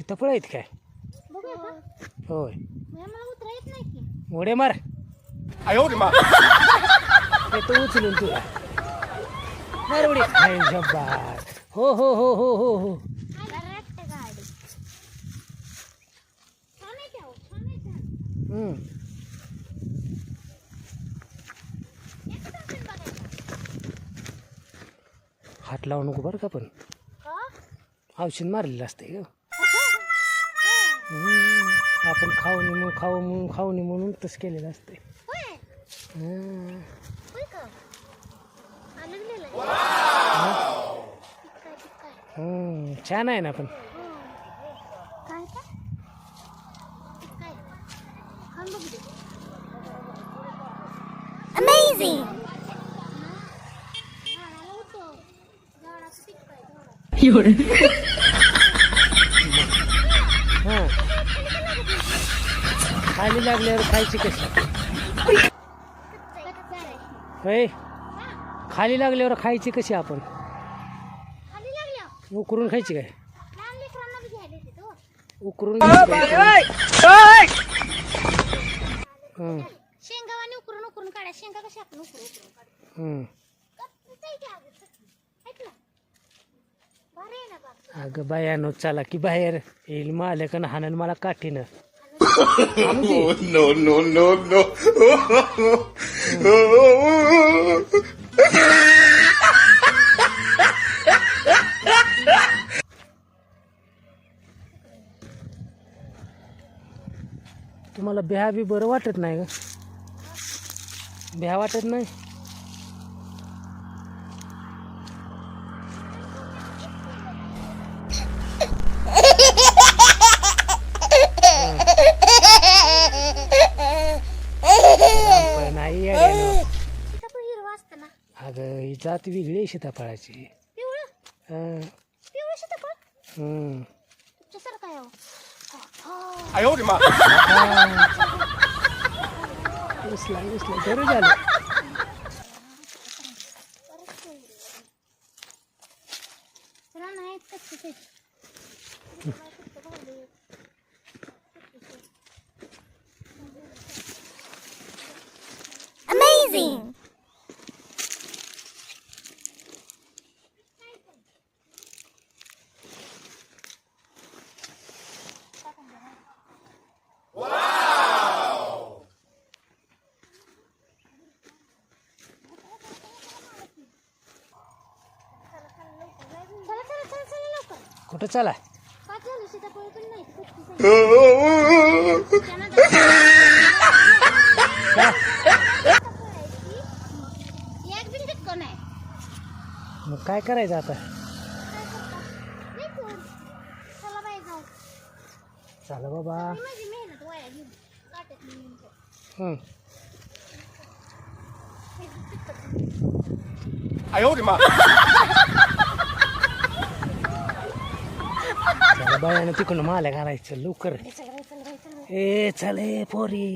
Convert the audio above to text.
सीताफळ आहेत काय? होय. उडे मार. येतो उचलून तुला. मार उडी. काय हो हो हो हो हो हो. हम्म. हात लावू नको बरं का पण. औषध मारलेलं असतंय ग. होय आपण खाऊनी म्हणून खाऊ म्हणून खाऊनी म्हणून तसं केलेलं असते होय होय का आलेलं काय काय छान आहे ना पण काय का काय हां. खाली लागल्यावर खायची कशी? हा, खाली लागल्यावर खायची कशी आपण? उकरून खायची काय? उकरून काय? हं, शेंगावाने उकरून उकरून काढा. शेंगा कशा आपण उकरून उकरून काढू हं. कच्चंच आहे की अगं, कच्चं. ऐक ना भारी आहे ना बाग अगं बायानो चला की बाहेर. येईल मालकन हाणन मला काठीनं. no no no no! तुम्हाला ब्याहा बी बरं वाटत नाही ग? ब्याहा वाटत नाही? नाही हिरवा असतं अगं ही जात वेगळी आहे सीताफळाची. पिवळं? Amazing! चला चला चला चला लवकर कुठं चला मग काय करायचं आता? चला बाबा. हम्म. चला बाबा मी बायानं तिकडून माल्या घालायचं लवकर. ए चले पोरी